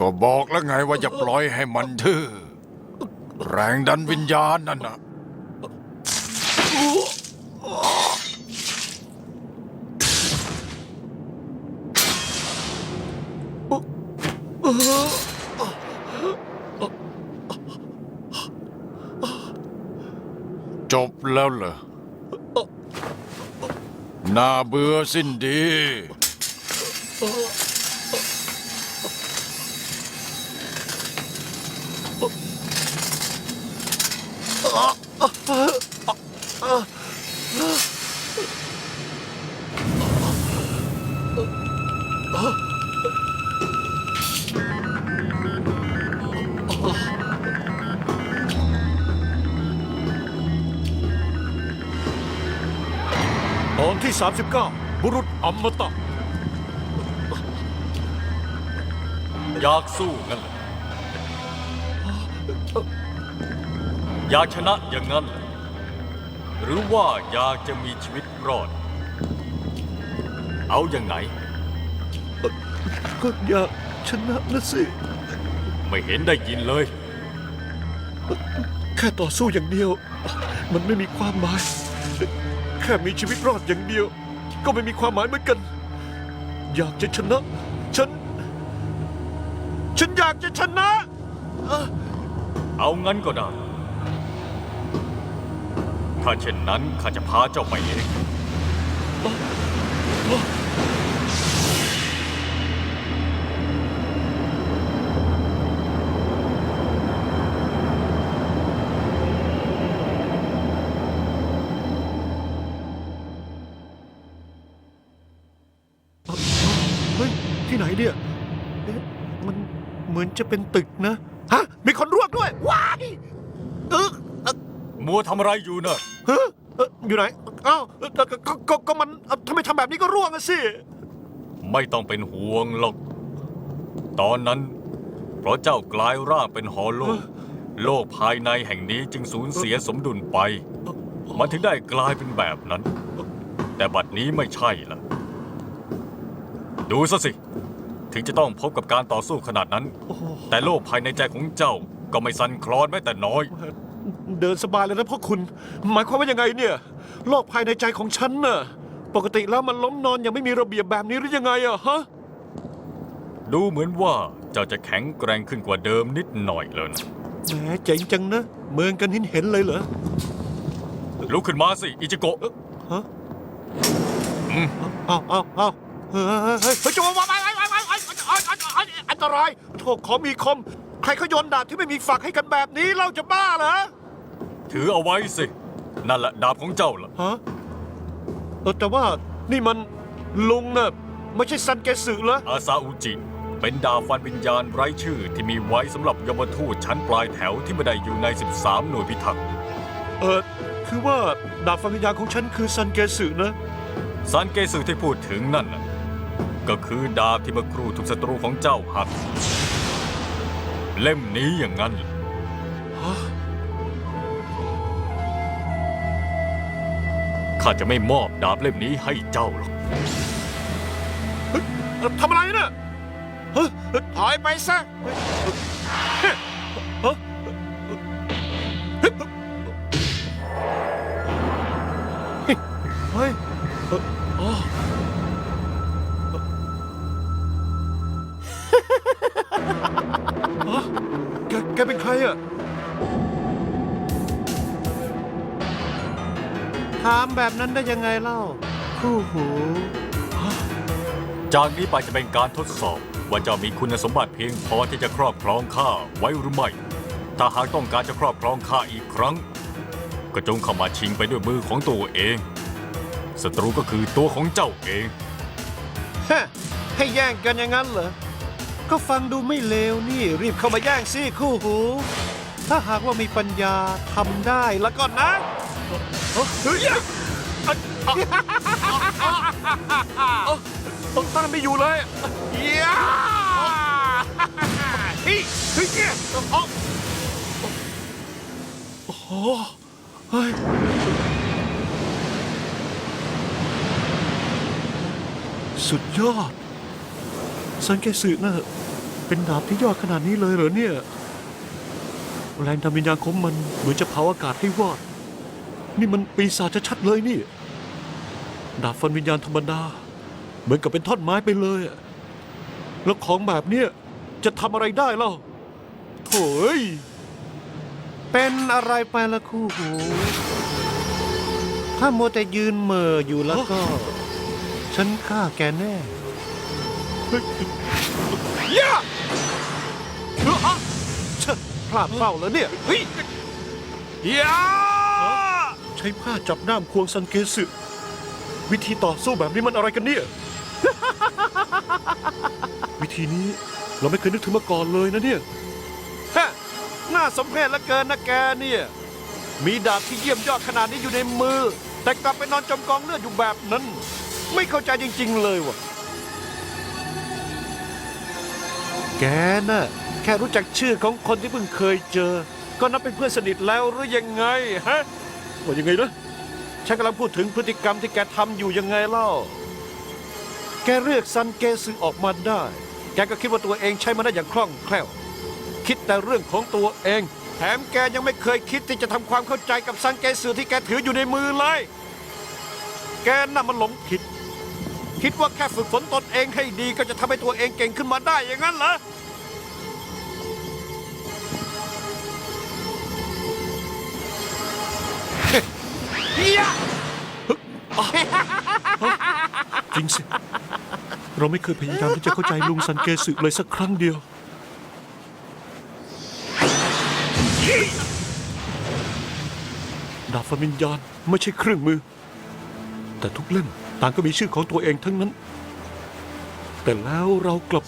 ก็บอกแล้วไงว่าอย่าปล่อยให้มันทื่อ แรงดันวิญญาณนั่นนะจบแล้วเหรอ น่าเบื่อสิ้นดี 39 บุรุษอมตะ อยากสู้งั้นเหรออยากชนะอย่างนั้นเหรอหรือว่าอยากจะมีชีวิตรอด เอาอย่างไหน ก็อยากชนะนะสิ ไม่เห็นได้ยินเลย แค่ต่อสู้อย่างเดียว มันไม่มีความหมายแค่มีชีวิตรอดอย่างเดียว ก็ไม่มีความหมายเหมือนกัน อยากจะชนะ ฉัน ฉันอยากจะชนะ เอางั้นก็ได้ ถ้าเช่นนั้นข้าจะพาเจ้าไปเอง จะเป็นตึกนะ ฮะ มีคนรวกด้วย ว้ายเออเอ่อมัวทำอะไรอยู่เนอะเฮ้ยเอ่ออยู่ไหนอ้าวเอ่อก็ก็ก็ก็มันเอ่อทำไมทำแบบนี้ก็ร่วงอะสิ ไม่ต้องเป็นห่วงหรอก ตอนนั้น เพราะเจ้ากลายร่างเป็นหอโลกโลกภายในแห่งนี้จึงสูญเสียสมดุลไป มันถึงได้กลายเป็นแบบนั้น แต่บัดนี้ไม่ใช่ละดูซะสิ ถึงจะต้องพบกับการต่อสู้ขนาดนั้นโอ้โหแต่โลกภายในใจของเจ้าก็ไม่สั่นคลอนแม้แต่น้อย เดินสบายเลยนะพ่อคุณ หมายความว่ายังไงเนี่ย โลกภายในใจของฉันน่ะ ปกติแล้วมันล้มนอนยังไม่มีระเบียบแบบนี้หรือยังไงอะฮะ ดูเหมือนว่าเจ้าจะแข็งแกร่งขึ้นกว่าเดิมนิดหน่อยเลยนะแหมเจ๋งจังนะ เมืองกันเห็นเห็นเลยเหรอ ลุกขึ้นมาสิ อิจิโกะฮะเอาเอาเอาเฮ้ยเฮ้ยเฮ้ยเฮ้ยจะมาไว้ไว้ไว้ไว้ไว้อัน ตราย โถขอมีคม ใครเขาโยนดาบที่ไม่มีฝักให้กันแบบนี้เราจะบ้าเหรอ ถือเอาไว้สิ นั่นแหละดาบของเจ้าล่ะ ฮะเออแต่ว่านี่มันลุงน่ะไม่ใช่ซันเกสึเหรอ อาซาอุจิ เป็นดาบฟันวิญญาณไร้ชื่อที่มีไว้สำหรับยมทูตชั้นปลายแถวที่ไม่ได้อยู่ใน 13 หน่วยพิทักษ์เออคือว่าดาบฟันวิญญาณของฉันคือซันเกสึนะซันเกสึที่พูดถึงนั่นน่ะ ก็คือดาบที่เมื่อครู่ถูกศัตรูของเจ้าหัก เล่มนี้อย่างนั้นข้าจะไม่มอบดาบเล่มนี้ให้เจ้าหรอกทำอะไรน่ะถอยไปซะเฮ้ย กแกเป็นใครอะถามแบบนั้นได้ยังไงเล่า คู่หู จากนี้ไปจะเป็นการทดสอบ ว่าเจ้ามีคุณสมบัติเพียงพอที่จะครอบครองข้าไว้หรือไม่ ถ้าหากต้องการจะครอบครองข้าอีกครั้ง ก็จงเข้ามาชิงไปด้วยมือของตัวเองศัตรูก็คือตัวของเจ้าเอง ฮะ ให้แย่งกันอย่างนั้นเหรอ ก็ฟังดูไม่เลวนี่รีบเข้ามาแย่งซี่คู่หู ถ้าหากว่ามีปัญญาทำได้แล้วก็นะเฮ้ยต้องต้านไม่อยู่เลยเฮียเฮ้ยเฮ้ยเนี่ยโอ้เฮ้ยสุดยอด สังเกสึนะเป็นดาบที่ยอดขนาดนี้เลยเหรอเนี่ย แรงทำวิญญาณของมันเหมือนจะเผาอากาศให้วอด นี่มันปีศาจชัดๆเลยนี่ ดาบฟันวิญญาณธรรมดา เหมือนกับเป็นท่อนไม้ไปเลยอะแล้วของแบบเนี้ยจะทำอะไรได้เล่าโถ่เอ้ยเป็นอะไรไปละคู่หู ถ้าโมวแต่ยืนเหม่ออยู่แล้วก็ ฉันฆ่าแกแน่ ย่าเฮ้ออะเชะพลาดเป้าแล้วเนี่ยเฮ้ยย่าใช้ผ้าจับด้ามควงซันเกสึวิธีต่อสู้แบบนี้มันอะไรกันเนี่ย วิธีนี้เราไม่เคยนึกถึงมาก่อนเลยนะเนี่ย ฮะน่าสมเพชเหลือเกินนะแกเนี่ย มีดาบที่เยี่ยมยอดขนาดนี้อยู่ในมือ แต่กลับไปนอนจมกองเลือดอยู่แบบนั้น ไม่เข้าใจจริง ๆ เลยว่ะ แกน่ะแค่รู้จักชื่อของคนที่เพิ่งเคยเจอ ก็นับเป็นเพื่อนสนิทแล้วหรือยังไงฮะว่ายังไงนะฉันกำลังพูดถึงพฤติกรรมที่แกทำอยู่ยังไงเล่า แกเรียกซันเกซึออกมาได้ แกก็คิดว่าตัวเองใช้มันได้อย่างคล่องแคล่ว คิดแต่เรื่องของตัวเอง แถมแกยังไม่เคยคิดที่จะทำความเข้าใจกับซันเกซึที่แกถืออยู่ในมือเลย แกน่ะมันหลงผิด คิดว่าแค่ฝึกฝนตนเองให้ดีก็จะทำให้ตัวเองเก่งขึ้นมาได้อย่างนั้นเหรอจริงสิ เราไม่เคยพยายามที่จะเข้าใจลุงซันเกสึเลยสักครั้งเดียว ดาบฟามินยานไม่ใช่เครื่องมือ แต่ทุกเล่ม ต่างก็มีชื่อของตัวเองทั้งนั้น แต่แล้วเรากลับ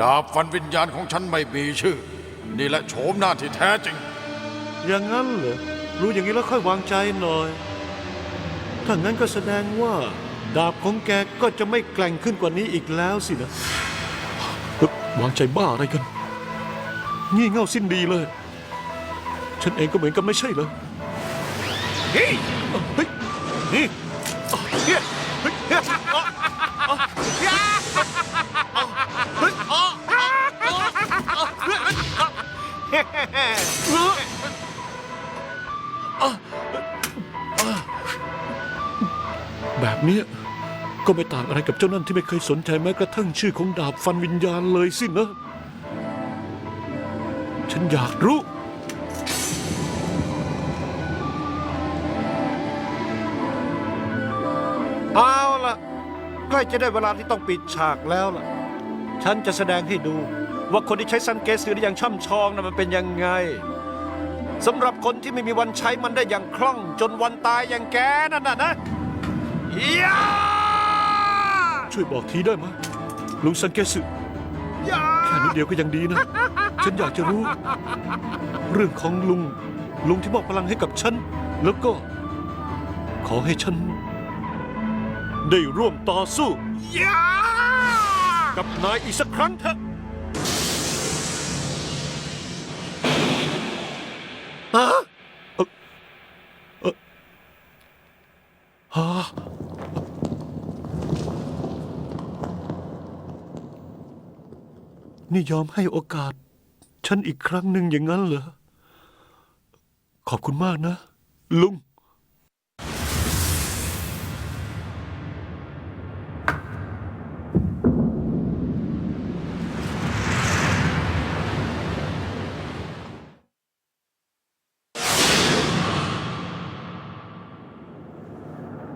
ดาบฟันวิญญาณของฉันไม่มีชื่อ นี่แหละโฉมหน้าที่แท้จริง อย่างนั้นเหรอ รู้อย่างนี้แล้วค่อยวางใจหน่อย ถ้างั้นก็แสดงว่า ดาบของแกก็จะไม่แกร่งขึ้นกว่านี้อีกแล้วสินะเฮ้ยวางใจบ้าอะไรกัน งี่เง่าสิ้นดีเลย ฉันเองก็เหมือนกันไม่ใช่เหรอ แบบเนี้ยก็ไม่ต่างอะไรกับเจ้านั่นที่ไม่เคยสนใจแม้กระทั่งชื่อของดาบฟันวิญญาณเลยสินะ ฉันอยากรู้ ล้จะได้เวลาที่ต้องปิดฉากแล้วล่ะ ฉันจะแสดงให้ดู ว่าคนที่ใช้ซันเกสือได้อย่างช่ำชองนะมันเป็นยังไงสำหรับคนที่ไม่มีวันใช้มันได้อย่างคล่องจนวันตายอย่างแกนั่นน่ะนะยาช่วยบอกทีได้ไหมลุงซังเกสึยาแค่นิดเดียวก็ยังดีนะ ฉันอยากจะรู้ เรื่องของลุง ลุงที่มอบพลังให้กับฉัน แล้วก็ ขอให้ฉัน ได้ร่วมต่อสู้ยากับนายอีกสักครั้งเถอะฮะเอ่อเอ่อฮะนี่ยอมให้โอกาส ฉันอีกครั้งหนึ่งอย่างนั้นเหรอ ขอบคุณมากนะ ลุง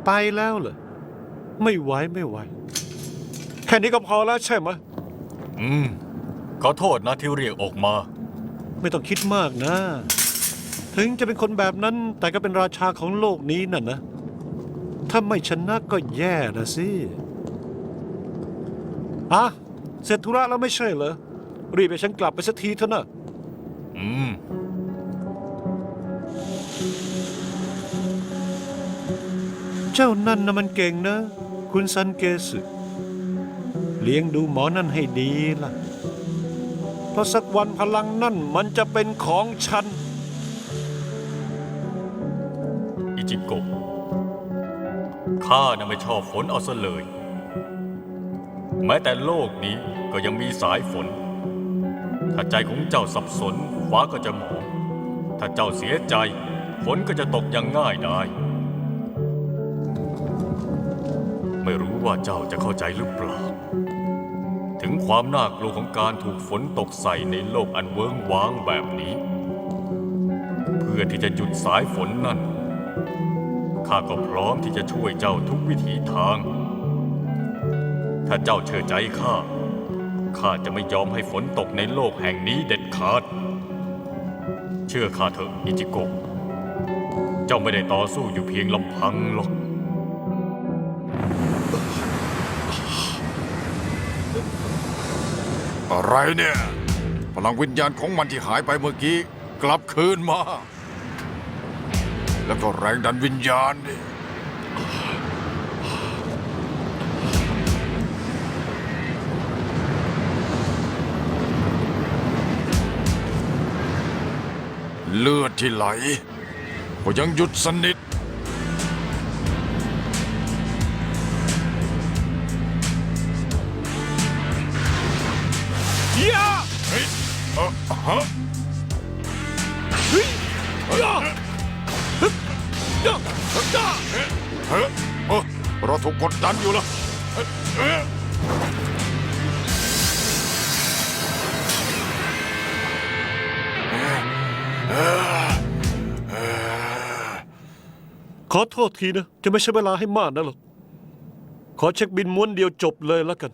ไปแล้วเหรอไม่ไหวไม่ไหวแค่นี้ก็พอแล้วใช่ไหมอืม ขอโทษนะที่เรียกออกมา ไม่ต้องคิดมากนะ ถึงจะเป็นคนแบบนั้น แต่ก็เป็นราชาของโลกนี้น่ะนะ ถ้าไม่ชนะก็แย่นะสิอะเสร็จธุระแล้วไม่ใช่เหรอรีบไปฉันกลับไปสักทีเถอะนะอืม จ้านั่นนะมันเก่งนะ คุณซันเกสึเลี้ยงดูหมอนั่นให้ดีล่ะ เพราะสักวันพลังนั่นมันจะเป็นของฉัน อิจิโกะข้าน่ะไม่ชอบฝนเอาซะเลย แม้แต่โลกนี้ก็ยังมีสายฝน ถ้าใจของเจ้าสับสนฟ้าก็จะหมองถ้าเจ้าเสียใจฝนก็จะตกอย่างง่ายได้ ว่าเจ้าจะเข้าใจหรือเปล่า ถึงความน่ากลัวของการถูกฝนตกใส่ในโลกอันเวิ้งว้างแบบนี้ เพื่อที่จะหยุดสายฝนนั่น ข้าก็พร้อมที่จะช่วยเจ้าทุกวิถีทาง ถ้าเจ้าเชื่อใจข้า ข้าจะไม่ยอมให้ฝนตกในโลกแห่งนี้เด็ดขาด เชื่อข้าเถอะอิจิโกะ เจ้าไม่ได้ต่อสู้อยู่เพียงลำพังหรอก อะไรเนี่ย พลังวิญญาณของมันที่หายไปเมื่อกี้ กลับคืนมา แล้วก็แรงดันวิญญาณนี่เลือดที่ไหล ก็ยังหยุดสนิท ฮะยาฮึบยาฮึบยาเฮ้ยเฮ้ยเอ้อเราถูกกดดันอยู่ล้วเฮ้ยเฮ้ยขอโทษทีนะ จะไม่ใช้เวลาให้มากนะหรอก ขอเช็คบินม้วนเดียวจบเลยแล้วกัน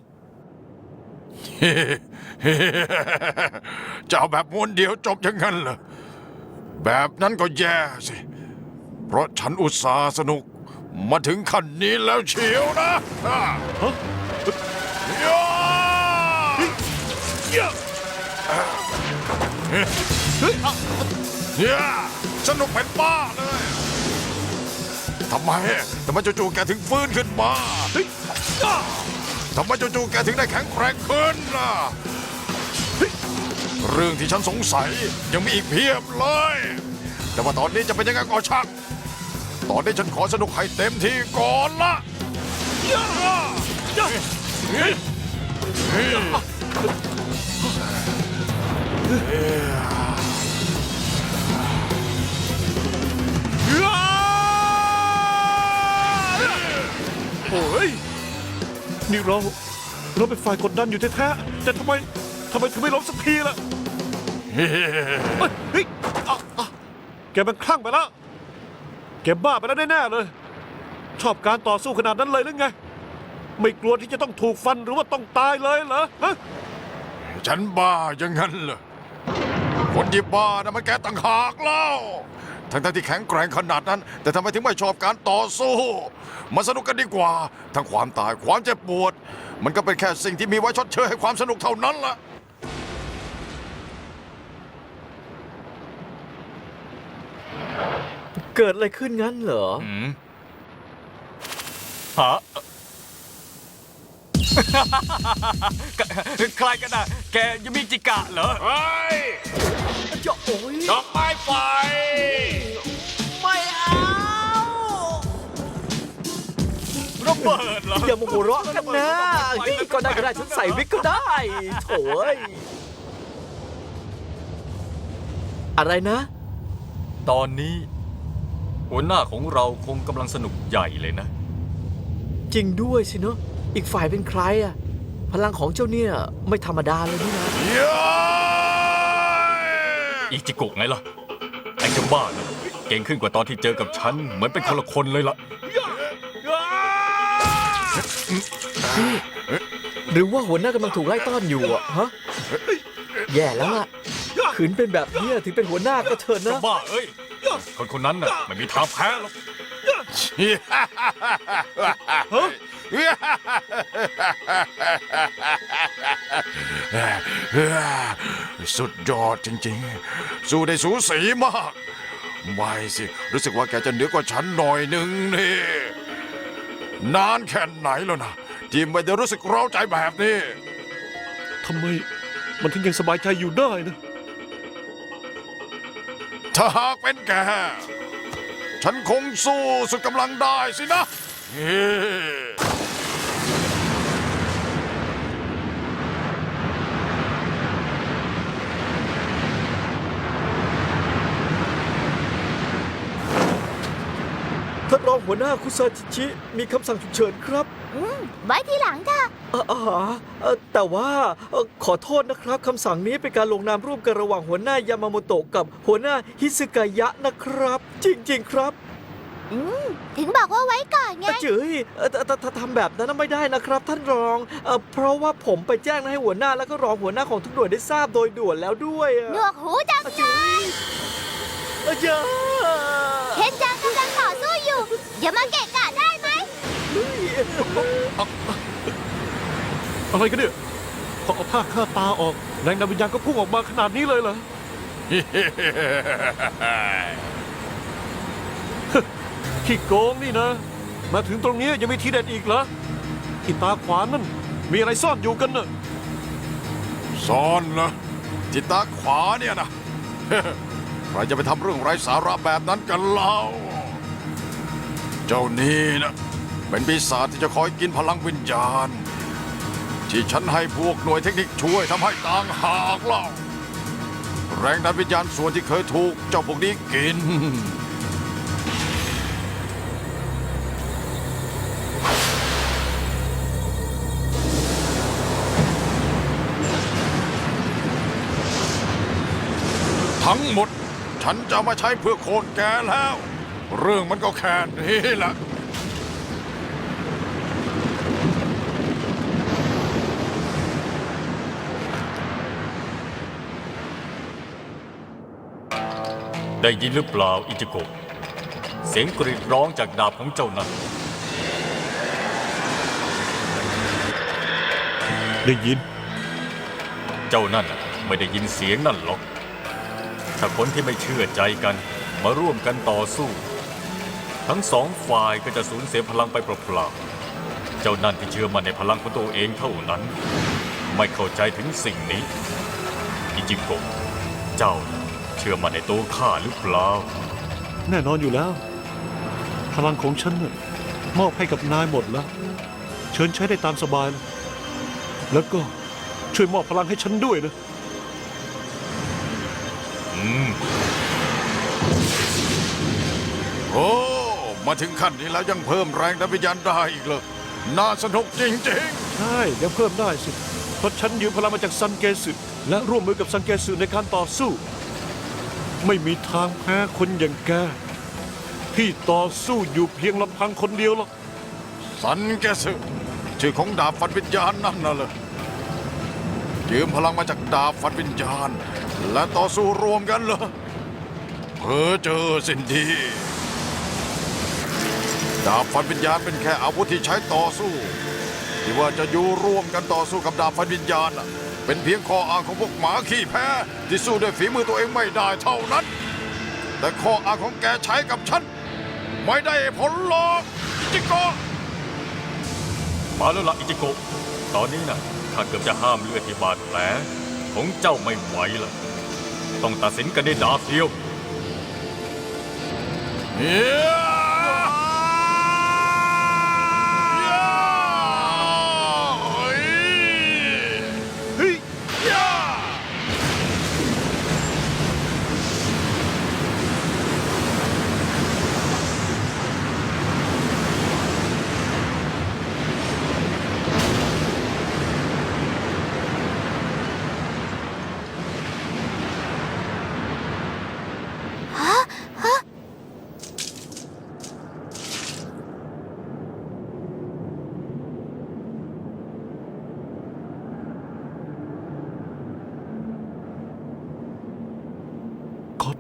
จะเอาแบบม้วนเดียวจบอย่างนั้นเหรอ แบบนั้นก็แย่สิ เพราะฉันอุตส่าห์สนุกมาถึงขั้นนี้แล้วเชียวนะอ่าฮะเยอะย่าสนุกเป็นบ้าเลยทำไมทำไมจู่ๆแกถึงฟื้นขึ้นมา ทำไมจู่ๆแกถึงได้แข็งแกร่งขึ้นล่ะเรื่องที่ฉันสงสัยยังมีอีกเพียบเลย แต่ว่าตอนนี้จะเป็นยังไงก็ช่างตอนนี้ฉันขอสนุกให้เต็มที่ก่อนละยายาเฮ้ยเฮ้ยยาโอ้ย นี่เราเราเป็นฝ่ายกดดันอยู่แท้ๆแต่ทำไมทำไมถึงไม่ล้มสักทีล่ะเฮ้ยเฮ้ยอะอะแกมันคลั่งไปแล้วแกบ้าไปแล้วแน่ๆเลย ชอบการต่อสู้ขนาดนั้นเลยหรือไง ไม่กลัวที่จะต้องถูกฟันหรือว่าต้องตายเลยเหรอฮะฉันบ้าอย่างนั้นเหรอคนที่บ้านะมันแกต่างหากเล่า ทั้งๆที่แข็งแกร่งขนาดนั้น แต่ทำไมถึงไม่ชอบการต่อสู้มาสนุกกันดีกว่า ทั้งความตายความเจ็บปวด มันก็เป็นแค่สิ่งที่มีไว้ชดเชยให้ความสนุกเท่านั้นล่ะเกิดอะไรขึ้นงั้นเหรอหืมฮะ ใครกันนะแกยังมีจิกะเหรอ เฮ้ย จะโอ้ย ดอกไม้ไฟ เบิดเหรออย่าโมโหเราะกันนะเฮ้ยก็ได้ก็ได้ฉันใส่วิกก็ได้โถ่เอ้ยอะไรนะ ตอนนี้ หัวหน้าของเราคงกำลังสนุกใหญ่เลยนะ จริงด้วยสิเนอะอีกฝ่ายเป็นใครอะพลังของเจ้าเนี่ยไม่ธรรมดาเลยนี่นะเย้ยอีจิโกะไงล่ะ ไอ้เจ้าบ้านะเก่งขึ้นกว่าตอนที่เจอกับฉัน เหมือนเป็นคนละคนเลยล่ะ นี่หรือว่าหัวหน้ากำลังถูกไล่ต้อนอยู่อะฮะ แย่แล้วล่ะขืนเป็นแบบเนี้ยถึงเป็นหัวหน้าก็เถิดนะ บ้าเอ้ย คนคนนั้นน่ะไม่มีทางแพ้หรอกสุดยอดจริงๆ สู้ได้สูสีมาก ไม่สิ รู้สึกว่าแกจะเหนือกว่าฉันหน่อยหนึ่งนี่ นานแค่ไหนแล้วนะที่ไม่ได้รู้สึกเร้าใจแบบนี้ ทำไมมันถึงยังสบายใจอยู่ได้นะ ถ้าหากเป็นแก ฉันคงสู้สุดกำลังได้สินะเฮ้ ท่านรอง หัวหน้าคุซาจิชิมีคำสั่งฉุกเฉินครับ อืมไว้ทีหลังเถอะเอ่ออ่าเอ่อแต่ว่าเอ่อขอโทษนะครับคำสั่งนี้เป็นการลงนามร่วมกันระหว่างหัวหน้ายามาโมโตะกับหัวหน้าฮิซึกายะนะครับ จริง ๆ ครับอืมถึงบอกว่าไว้ก่อนไงเจ๋ยเอ่อแต่แต่แต่ทำแบบนั้นไม่ได้นะครับ ท่านรองเอ่อเพราะว่าผมไปแจ้งให้หัวหน้าแล้วก็รองหัวหน้าของทุกหน่วยได้ทราบโดยด่วนแล้วด้วยอะหนวกหูจังเจ๋ยเอ่อเจ๋ย เคนจังกำลังต่อสู้ อยู่อย่ามาเกะกะได้ไหม อะไรกันเนี่ยพอเอาผ้าคาดตาออกแรงดันวิญญาณก็พุ่งออกมาขนาดนี้เลยเหรอ ขี้โกงนี่นะ มาถึงตรงนี้ยังมีทีเด็ดอีกเหรอที่ตาขวานั่นมีอะไรซ่อนอยู่กันน่ะซ่อนเหรอที่ตาขวาเนี่ยนะ ใครจะไปทำเรื่องไร้สาระแบบนั้นกันเล่า เจ้านี่นะเป็นปีศาจที่จะคอยกินพลังวิญญาณ ที่ฉันให้พวกหน่วยเทคนิคช่วยทำให้ต่างหากเล่า แรงดันวิญญาณส่วนที่เคยถูกเจ้าพวกนี้กิน ทั้งหมดฉันจะมาใช้เพื่อโค่นแกแล้ว เรื่องมันก็แค่นี้แหละได้ยินหรือเปล่าอิจิโกะเสียงกรีดร้องจากดาบของเจ้านั้นได้ยิน เจ้านั่นน่ะไม่ได้ยินเสียงนั่นหรอกถ้าคนที่ไม่เชื่อใจกันมาร่วมกันต่อสู้ ทั้งสองฝ่ายก็จะสูญเสียพลังไปเปล่าๆ เจ้านั่นที่เชื่อมั่นในพลังของตัวเองเท่านั้น ไม่เข้าใจถึงสิ่งนี้อิจิโกะเจ้าเชื่อมั่นในตัวข้าหรือเปล่า แน่นอนอยู่แล้ว พลังของฉันน่ะมอบให้กับนายหมดแล้ว เชิญใช้ได้ตามสบายเลยแล้วก็ช่วยมอบพลังให้ฉันด้วยนะ อืม โอ้ มาถึงขั้นนี้แล้วยังเพิ่มแรงดันวิญญาณได้อีกเลยน่าสนุกจริงใช่ยังเพิ่มได้สิ เพราะฉันยืมพลังมาจากซันเกสึและร่วมมือกับซันเกสึในการต่อสู้ ไม่มีทางแพ้คนอย่างแกที่ต่อสู้อยู่เพียงลำพังคนเดียวหรอก ๆ สันแกสึชื่อของดาบฟันวิญญาณนั่นน่ะเลยยืมพลังมาจากดาบฟันวิญญาณ และต่อสู้รวมกันเหรอเพอเจอสิ่งดี ดาบฟันวิญญาณเป็นแค่อาวุธที่ใช้ต่อสู้ ที่ว่าจะอยู่ร่วมกันต่อสู้กับดาบฟันวิญญาณน่ะเป็นเพียงข้ออ้างของพวกหมาขี้แพ้ที่สู้ด้วยฝีมือตัวเองไม่ได้เท่านั้น แต่ข้ออ้างของแกใช้กับฉัน ไม่ได้ผลหรอกอิจิโกะมาแล้วล่ะอิจิโกะตอนนี้นะข้าเกือบจะห้ามเลือดที่บาดแผลของเจ้าไม่ไหวละต้องตัดสินกันด้วยดาบเดียวเฮี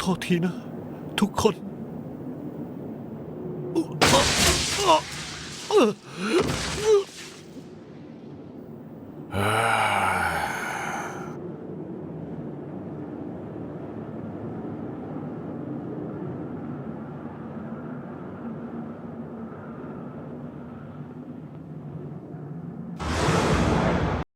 ทษทีนะ ทุกคน